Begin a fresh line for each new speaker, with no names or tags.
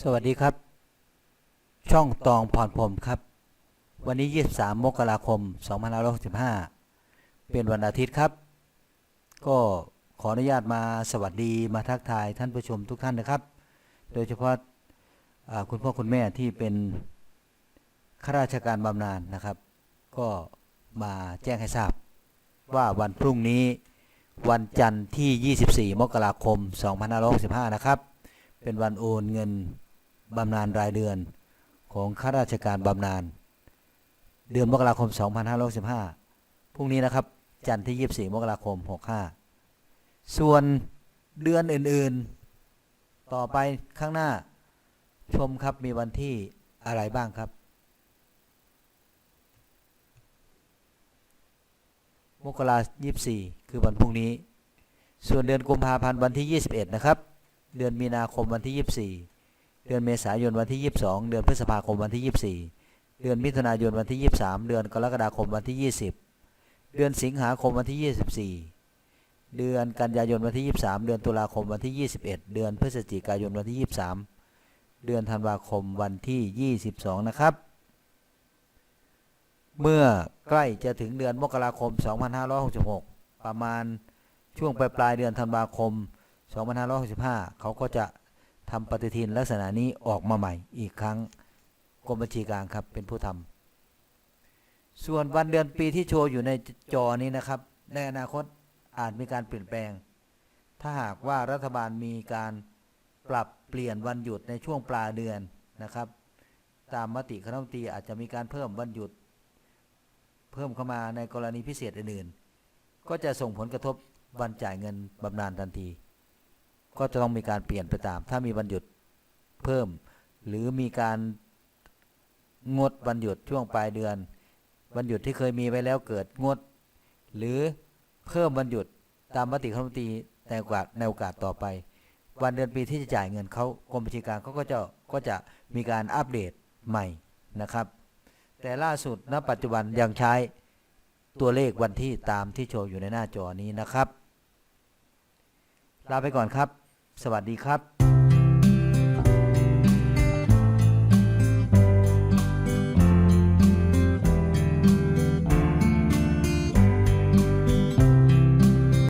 สวัสดีครับ ช่องตองพรพรมครับ วันนี้ 23 มกราคม 2565 เป็นวันอาทิตย์ครับ ก็ขออนุญาตมาสวัสดีมาทักทายท่านผู้ชมทุกท่านนะครับ โดยเฉพาะคุณพ่อคุณแม่ที่เป็นข้าราชการบำนาญนะครับ ก็มาแจ้งให้ทราบ ว่าวันพรุ่งนี้วันจันทร์ที่ 24 มกราคม 2565 นะครับ เป็นวันโอนเงิน บำนาญรายเดือนของข้าราชการบำนาญเดือนมกราคม 2565พรุ่งนี้นะครับ จันทร์ที่ 24 มกราคม 65 ส่วนเดือนอื่นๆ ต่อไปข้างหน้าชมครับมีวันที่อะไรบ้างครับ มกรา24คือวันพรุ่งนี้ ส่วนเดือนกุมภาพันธ์วันที่ 21 นะครับ เดือนมีนาคมวันที่ 24 เดือนเมษายนวันที่ 22 เดือนพฤษภาคมวันที่ 24 เดือนมิถุนายนวันที่ 23 เดือนกรกฎาคมวันที่ 20 เดือนสิงหาคมวันที่ 24 เดือนกันยายนวันที่ 23 เดือนตุลาคมวันที่ 21 เดือนพฤศจิกายนวันที่ 23 เดือนธันวาคมวันที่ 22 นะครับ เมื่อใกล้จะถึงเดือนมกราคม 2566 ประมาณช่วงปลายปลายเดือนธันวาคม 2565 เขาก็จะ ทำปฏิทินลักษณะนี้ออกมาใหม่อีกครั้งกรมบัญชีกลางครับเป็นผู้ทำส่วนวันเดือนปีที่โชว์อยู่ในจอนี้นะครับ ในอนาคตอาจมีการเปลี่ยนแปลง ถ้าหากว่ารัฐบาลมีการปรับเปลี่ยนวันหยุดในช่วงปลายเดือนนะครับ ตามมติคณะรัฐมนตรีอาจจะมีการเพิ่มวันหยุด เพิ่มเข้ามาในกรณีพิเศษอื่นๆ ก็จะส่งผลกระทบวันจ่ายเงินบำนาญทันที ก็จะต้องมีการเปลี่ยนไปตาม ถ้ามีวันหยุดเพิ่ม หรือมีการงดวันหยุดช่วงปลายเดือน วันหยุดที่เคยมีไว้แล้วเกิดงด หรือเพิ่มวันหยุดตามมติคณะรัฐมนตรีในโอกาสในโอกาสต่อไป วันเดือนปีที่จะจ่ายเงินเขากรมบัญชีกลางเขาก็จะก็จะมีการอัปเดตใหม่นะครับ แต่ล่าสุดณปัจจุบันยังใช้ตัวเลขวันที่ตามที่โชว์อยู่ในหน้าจอนี้นะครับ ลาไปก่อนครับ สวัสดีครับ